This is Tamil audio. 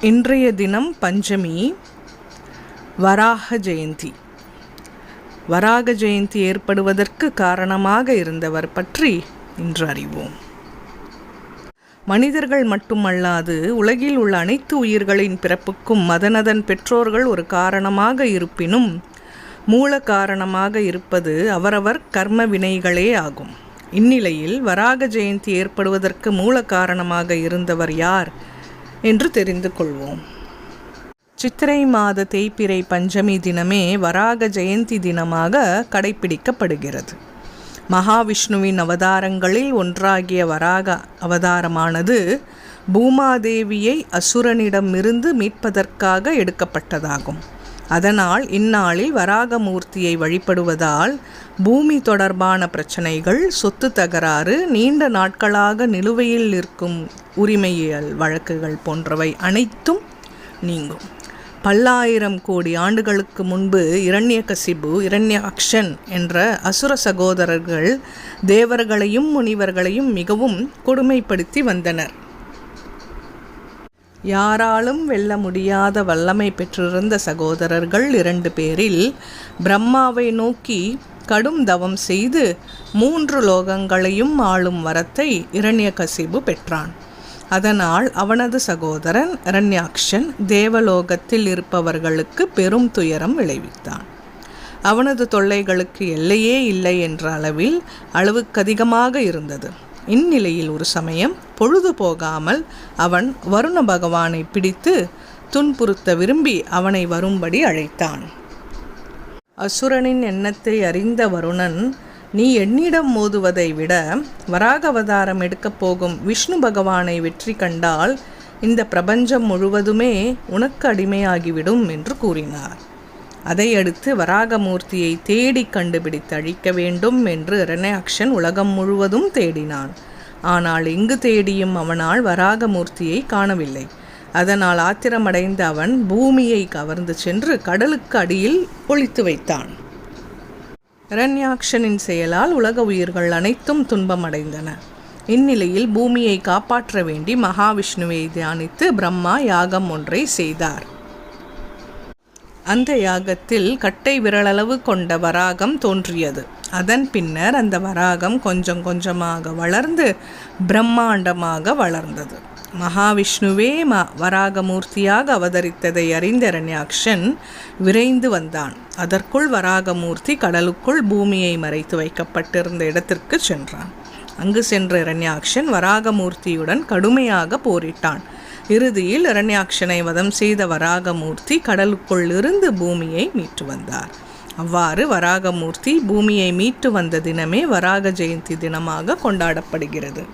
இன்றைய தினம் பஞ்சமி வராக ஜெயந்தி. வராக ஜெயந்தி ஏற்படுவதற்கு காரணமாக இருந்தவர் பற்றி இன்று அறிவோம். மனிதர்கள் மட்டுமல்லாது உலகில் உள்ள அனைத்து உயிர்களின் பிறப்புக்கும் மதனதன் பெற்றோர்கள் ஒரு காரணமாக இருப்பினும் மூல காரணமாக இருப்பது அவரவர் கர்ம வினைகளே ஆகும். இந்நிலையில் வராக ஜெயந்தி ஏற்படுவதற்கு மூல காரணமாக இருந்தவர் யார்? என்று தெரிந்து கொள்வோம். சித்திரை மாத தேய்பிறை பஞ்சமி தினமே வராக ஜெயந்தி தினமாக கடைபிடிக்கப்படுகிறது மகாவிஷ்ணுவின் அவதாரங்களில் ஒன்றாகிய வராக அவதாரமானது பூமாதேவியை அசுரனிடமிருந்து மீட்பதற்காக எடுக்கப்பட்டதாகும். அதனால் இந்நாளில் வராகமூர்த்தியை வழிபடுவதால் பூமி தொடர்பான பிரச்சனைகள் சொத்து தகராறு நீண்ட நாட்களாக நிலுவையில் நிற்கும் உரிமையியல் வழக்குகள் போன்றவை அனைத்தும் நீங்கும். பல்லாயிரம் கோடி ஆண்டுகளுக்கு முன்பு இரண்யகசிபு இரண்யாக்ஷன் என்ற அசுர சகோதரர்கள் தேவர்களையும் முனிவர்களையும் மிகவும் கொடுமைப்படுத்தி வந்தனர். யாராலும் வெல்ல முடியாத வல்லமை பெற்றிருந்த சகோதரர்கள் இரண்டு பேரில் பிரம்மாவை நோக்கி கடும் தவம் செய்து மூன்று லோகங்களையும் ஆளும் வரத்தை இரண்யகசிபு பெற்றான். அதனால் அவனது சகோதரன் இரண்யாக்ஷன் தேவலோகத்தில் இருப்பவர்களுக்கு பெரும் துயரம் விளைவித்தான். அவனது தொல்லைகளுக்கு எல்லையே இல்லை என்ற அளவில் அளவுக்கதிகமாக இருந்தது. இந்நிலையில் ஒரு சமயம் பொழுது போகாமல் அவன் வருண பகவானை பிடித்து துன்புறுத்த விரும்பி அவனை வரும்படி அழைத்தான். அசுரனின் எண்ணத்தை அறிந்த வருணன் நீ என்னிடம் மோதுவதை விட வராக அவதாரம் எடுக்கப் போகும் விஷ்ணு பகவானை வெற்றி கண்டால் இந்த பிரபஞ்சம் முழுவதுமே உனக்கு அடிமையாகிவிடும் என்று கூறினார். அதையடுத்து வராகமூர்த்தியை தேடி கண்டுபிடித்து அழிக்க வேண்டும் என்று இரண்யாக்ஷன் உலகம் முழுவதும் தேடினான். ஆனால் எங்கு தேடியும் அவனால் வராகமூர்த்தியை காணவில்லை. அதனால் ஆத்திரமடைந்த அவன் பூமியை கவர்ந்து சென்று கடலுக்கு அடியில் ஒழித்து வைத்தான். இரண்யாக்ஷனின் செயலால் உலக உயிர்கள் அனைத்தும் துன்பமடைந்தன. இந்நிலையில் பூமியை காப்பாற்ற வேண்டி மகாவிஷ்ணுவை தியானித்து பிரம்மா யாகம் ஒன்றை செய்தார். அந்த யாகத்தில் கட்டை விரலளவு கொண்ட வராகம் தோன்றியது. அதன் பின்னர் அந்த வராகம் கொஞ்சம் கொஞ்சமாக வளர்ந்து பிரம்மாண்டமாக வளர்ந்தது. மகாவிஷ்ணுவே ம வராகமூர்த்தியாக அவதரித்ததை அறிந்த இரண்யாக்ஷன் விரைந்து வந்தான். அதற்குள் வராகமூர்த்தி கடலுக்குள் பூமியை மறைத்து வைக்கப்பட்டிருந்த இடத்திற்கு சென்றான். அங்கு சென்ற இரண்யாக்ஷன் வராகமூர்த்தியுடன் கடுமையாக போரிட்டான். இறுதியில் இரண்யாட்சனை வதம் செய்த வராகமூர்த்தி கடலுக்குள் இருந்து பூமியை மீட்டு வந்தார். அவ்வாறு வராகமூர்த்தி பூமியை மீட்டு வந்த தினமே வராக ஜெயந்தி தினமாக கொண்டாடப்படுகிறது.